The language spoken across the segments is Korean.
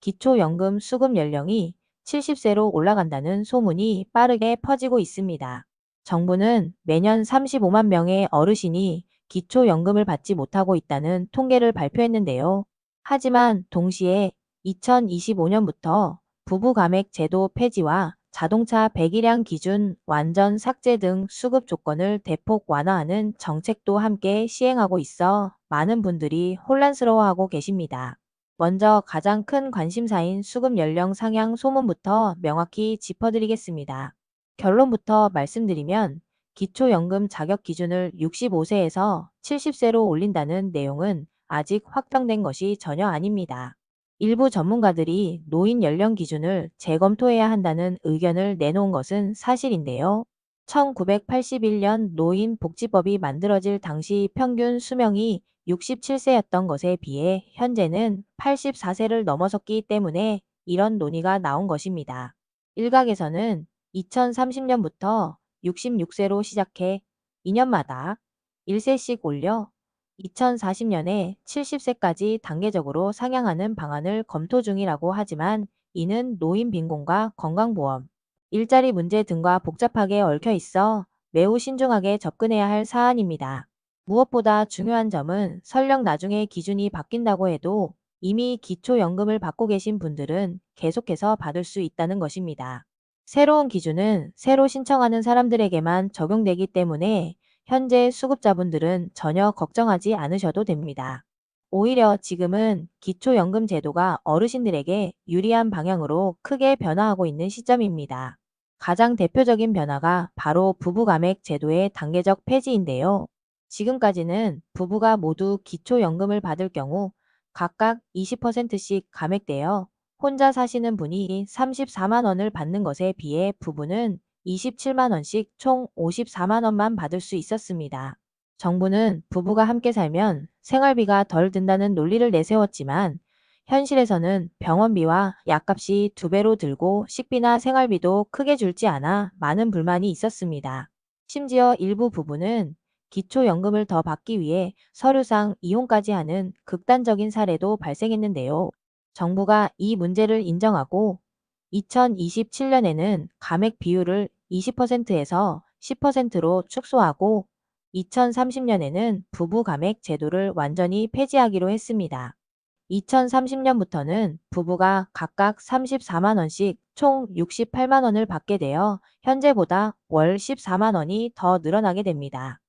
기초연금 수급 연령이 70세로 올라간다는 소문이 빠르게 퍼지고 있습니다. 정부는 매년 35만 명의 어르신이 기초연금을 받지 못하고 있다는 통계를 발표했는데요. 하지만 동시에 2025년부터 부부감액 제도 폐지와 자동차 배기량 기준 완전 삭제 등 수급 조건을 대폭 완화하는 정책도 함께 시행하고 있어 많은 분들이 혼란스러워하고 계십니다. 먼저 가장 큰 관심사인 수급 연령 상향 소문부터 명확히 짚어드리겠습니다. 결론부터 말씀드리면 기초연금 자격 기준을 65세에서 70세로 올린다는 내용은 아직 확정된 것이 전혀 아닙니다. 일부 전문가들이 노인 연령 기준을 재검토해야 한다는 의견을 내놓은 것은 사실인데요. 1981년 노인복지법이 만들어질 당시 평균 수명이 67세였던 것에 비해 현재는 84세를 넘어섰기 때문에 이런 논의가 나온 것입니다. 일각에서는 2030년부터 66세로 시작해 2년마다 1세씩 올려 2040년에 70세까지 단계적으로 상향하는 방안을 검토 중이라고 하지만 이는 노인 빈곤과 건강보험, 일자리 문제 등과 복잡하게 얽혀 있어 매우 신중하게 접근해야 할 사안입니다. 무엇보다 중요한 점은 설령 나중에 기준이 바뀐다고 해도 이미 기초연금을 받고 계신 분들은 계속해서 받을 수 있다는 것입니다. 새로운 기준은 새로 신청하는 사람들에게만 적용되기 때문에 현재 수급자분들은 전혀 걱정하지 않으셔도 됩니다. 오히려 지금은 기초연금 제도가 어르신들에게 유리한 방향으로 크게 변화하고 있는 시점입니다. 가장 대표적인 변화가 바로 부부감액 제도의 단계적 폐지인데요. 지금까지는 부부가 모두 기초연금을 받을 경우 각각 20%씩 감액되어 혼자 사시는 분이 34만 원을 받는 것에 비해 부부는 27만 원씩 총 54만 원만 받을 수 있었습니다. 정부는 부부가 함께 살면 생활비가 덜 든다는 논리를 내세웠지만 현실에서는 병원비와 약값이 두 배로 들고 식비나 생활비도 크게 줄지 않아 많은 불만이 있었습니다. 심지어 일부 부부는 기초연금을 더 받기 위해 서류상 이혼까지 하는 극단적인 사례도 발생했는데요. 정부가 이 문제를 인정하고 2027년에는 감액 비율을 20%에서 10%로 축소하고 2030년에는 부부 감액 제도를 완전히 폐지하기로 했습니다. 2030년부터는 부부가 각각 34만원씩 총 68만원을 받게 되어 현재보다 월 14만원이 더 늘어나게 됩니다.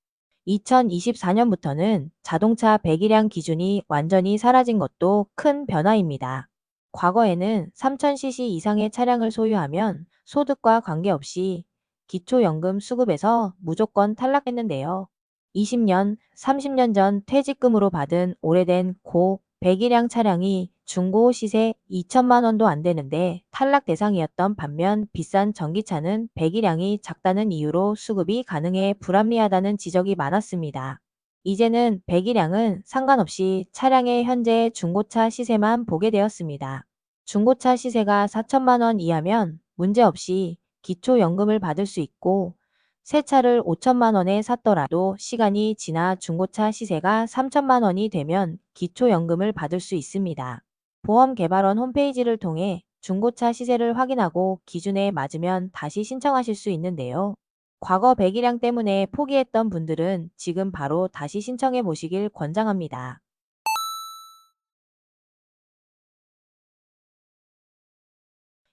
2024년부터는 자동차 배기량 기준이 완전히 사라진 것도 큰 변화입니다. 과거에는 3000cc 이상의 차량을 소유하면 소득과 관계없이 기초연금 수급에서 무조건 탈락했는데요. 20년, 30년 전 퇴직금으로 받은 오래된 고 배기량 차량이 중고 시세 2천만 원도 안 되는데 탈락 대상이었던 반면 비싼 전기차는 배기량이 작다는 이유로 수급이 가능해 불합리하다는 지적이 많았습니다. 이제는 배기량은 상관없이 차량의 현재 중고차 시세만 보게 되었습니다. 중고차 시세가 4천만 원 이하면 문제없이 기초연금을 받을 수 있고 새 차를 5천만 원에 샀더라도 시간이 지나 중고차 시세가 3천만 원이 되면 기초연금을 받을 수 있습니다. 보험개발원 홈페이지를 통해 중고차 시세를 확인하고 기준에 맞으면 다시 신청하실 수 있는데요. 과거 배기량 때문에 포기했던 분들은 지금 바로 다시 신청해 보시길 권장합니다.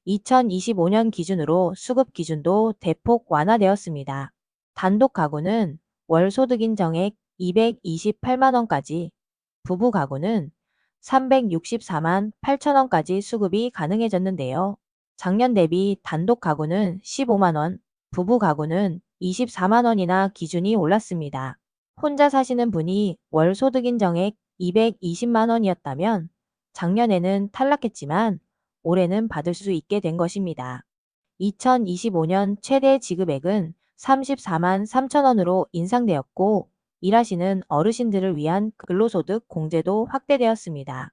2025년 기준으로 수급 기준도 대폭 완화되었습니다. 단독 가구는 월 소득 인정액 228만원까지, 부부 가구는 364만 8천원까지 수급이 가능해졌는데요. 작년 대비 단독 가구는 15만원, 부부 가구는 24만원이나 기준이 올랐습니다. 혼자 사시는 분이 월 소득 인정액 220만원이었다면 작년에는 탈락했지만 올해는 받을 수 있게 된 것입니다. 2025년 최대 지급액은 34만 3천 원으로 인상되었고 일하시는 어르신들을 위한 근로소득 공제도 확대되었습니다.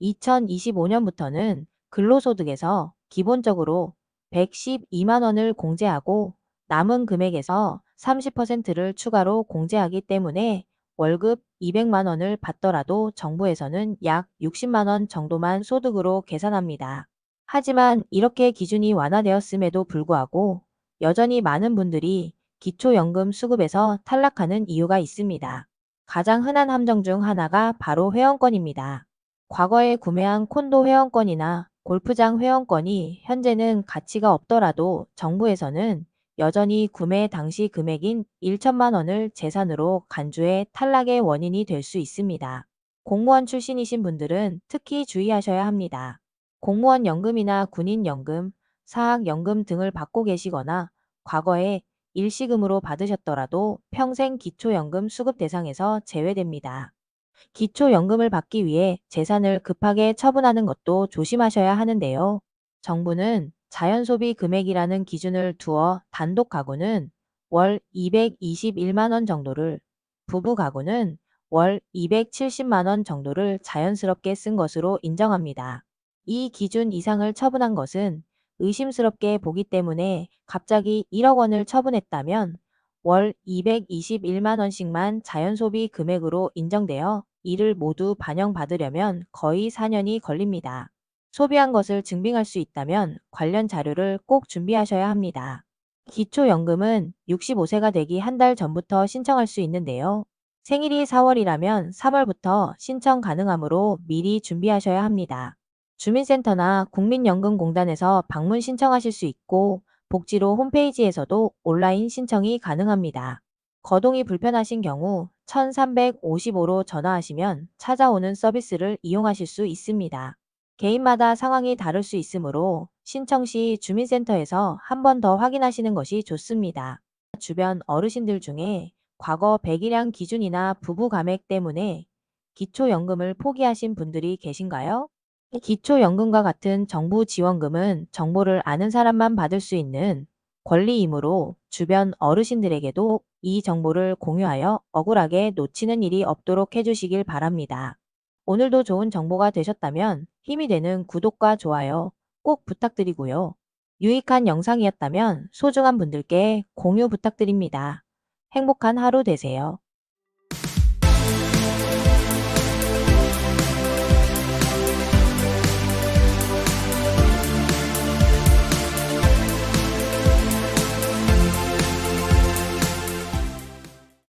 2025년부터는 근로소득에서 기본적으로 112만 원을 공제하고 남은 금액에서 30%를 추가로 공제하기 때문에 월급 200만 원을 받더라도 정부에서는 약 60만 원 정도만 소득으로 계산합니다. 하지만 이렇게 기준이 완화되었음에도 불구하고 여전히 많은 분들이 기초연금 수급에서 탈락하는 이유가 있습니다. 가장 흔한 함정 중 하나가 바로 회원권입니다. 과거에 구매한 콘도 회원권이나 골프장 회원권이 현재는 가치가 없더라도 정부에서는 여전히 구매 당시 금액인 1천만 원을 재산으로 간주해 탈락의 원인이 될 수 있습니다. 공무원 출신이신 분들은 특히 주의하셔야 합니다. 공무원 연금이나 군인 연금, 사학 연금 등을 받고 계시거나 과거에 일시금으로 받으셨더라도 평생 기초연금 수급 대상에서 제외됩니다. 기초연금을 받기 위해 재산을 급하게 처분하는 것도 조심하셔야 하는데요. 정부는 자연소비 금액이라는 기준을 두어 단독 가구는 월 221만 원 정도를, 부부 가구는 월 270만 원 정도를 자연스럽게 쓴 것으로 인정합니다. 이 기준 이상을 처분한 것은 의심스럽게 보기 때문에 갑자기 1억 원을 처분했다면 월 221만 원씩만 자연소비 금액으로 인정되어 이를 모두 반영받으려면 거의 4년이 걸립니다. 소비한 것을 증빙할 수 있다면 관련 자료를 꼭 준비하셔야 합니다. 기초연금은 65세가 되기 한 달 전부터 신청할 수 있는데요. 생일이 4월이라면 3월부터 신청 가능하므로 미리 준비하셔야 합니다. 주민센터나 국민연금공단에서 방문 신청하실 수 있고 복지로 홈페이지에서도 온라인 신청이 가능합니다. 거동이 불편하신 경우 1355로 전화하시면 찾아오는 서비스를 이용하실 수 있습니다. 개인마다 상황이 다를 수 있으므로 신청 시 주민센터에서 한 번 더 확인하시는 것이 좋습니다. 주변 어르신들 중에 과거 배기량 기준이나 부부 감액 때문에 기초연금을 포기하신 분들이 계신가요? 기초연금과 같은 정부 지원금은 정보를 아는 사람만 받을 수 있는 권리이므로 주변 어르신들에게도 이 정보를 공유하여 억울하게 놓치는 일이 없도록 해주시길 바랍니다. 오늘도 좋은 정보가 되셨다면 힘이 되는 구독과 좋아요 꼭 부탁드리고요. 유익한 영상이었다면 소중한 분들께 공유 부탁드립니다. 행복한 하루 되세요.